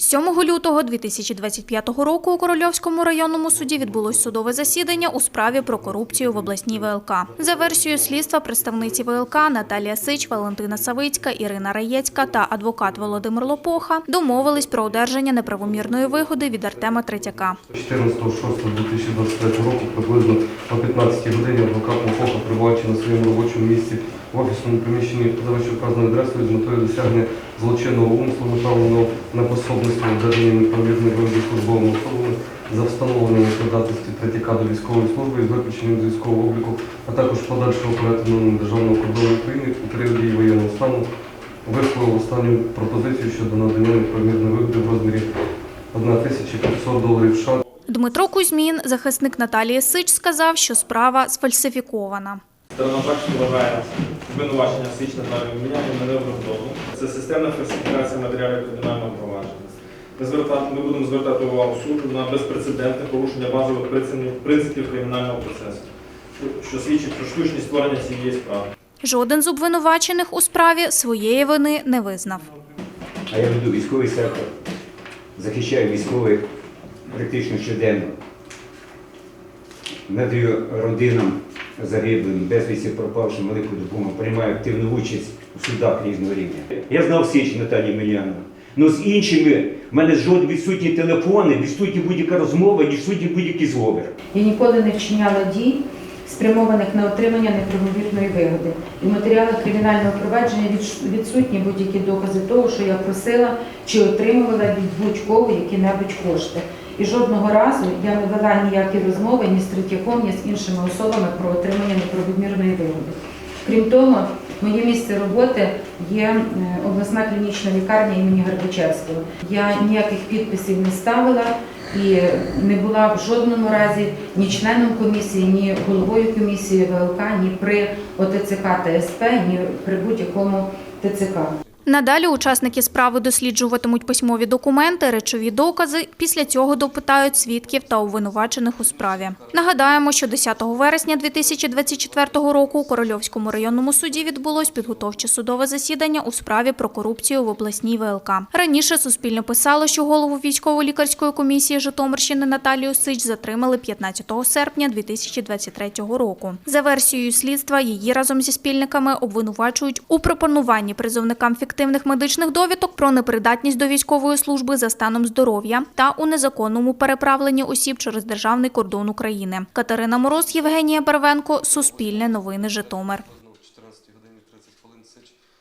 7 лютого 2025 року у Корольовському районному суді відбулось судове засідання у справі про корупцію в обласній ВЛК. За версією слідства, представниці ВЛК Наталія Сич, Валентина Савицька, Ірина Раєцька та адвокат Володимир Лопоха домовились про одержання неправомірної вигоди від Артема Третяка. 14.06.2023 року приблизно о 15 годині адвокат Лопоха, перебуваючи на своєму робочому місці в офісному приміщенні за вищевказаною адресою з метою досягнення злочинного умислу, направленого на пособництво одержання неправомірної вигоди службовими особами за встановленими придатності третяка до військової служби із виключенням з військового обліку, а також подальшого перетину державного кордону України у період дії воєнного стану, висловив останню пропозицію щодо надання неправомірної вигоди в розмірі 1500 доларів США Дмитро Кузьмін, захисник Наталії Сич, сказав, що справа сфальсифікована. Сторона бачить вважає звинувачення Сич Наталії Мінянів не необґрунтовним. Це системна фальсифікація матеріалів кримінального провадження. Ми, звертати, ми будемо звертати увагу суду на безпрецедентне порушення базових принципів- принципів кримінального процесу, що свідчить про штучність створення цієї справи. Жоден з обвинувачених у справі своєї вини не визнав. А я веду військовий сектор, захищаю військових практично щоденно. Надаю родинам загиблим, безвісті пропавшим велику допомогу, приймає активну участь у судах різного рівня. Я знав Січ Наталії Мільянову. Ну з іншими в мене жодні відсутні телефони, відсутні будь-яка розмова, відсутні будь-який зговір. Я ніколи не вчиняла дій, спрямованих на отримання неправомірної вигоди. І в матеріалах кримінального провадження відсутні будь-які докази того, що я просила чи отримувала від будь-кого які-небудь кошти. І жодного разу я не вела ніякі розмови ні з Третьяком, ні з іншими особами про отримання неправомірної вигоди. Крім того, моє місце роботи є е, обласна клінічна лікарня імені Горбачевського. Я ніяких підписів не ставила і не була в жодному разі ні членом комісії, ні головою комісії ВЛК, ні при ОТЦК та СП, ні при будь-якому ТЦК. Надалі учасники справи досліджуватимуть письмові документи, речові докази. Після цього допитають свідків та обвинувачених у справі. Нагадаємо, що 10 вересня 2024 року у Корольовському районному суді відбулось підготовче судове засідання у справі про корупцію в обласній ВЛК. Раніше Суспільне писало, що голову військово-лікарської комісії Житомирщини Наталію Сич затримали 15 серпня 2023 року. За версією слідства, її разом зі спільниками обвинувачують у пропонуванні призовникам фіктивних медичних довідок про непридатність до військової служби за станом здоров'я та у незаконному переправленні осіб через державний кордон України. Катерина Мороз, Євгенія Барвенко, Суспільне новини Житомир.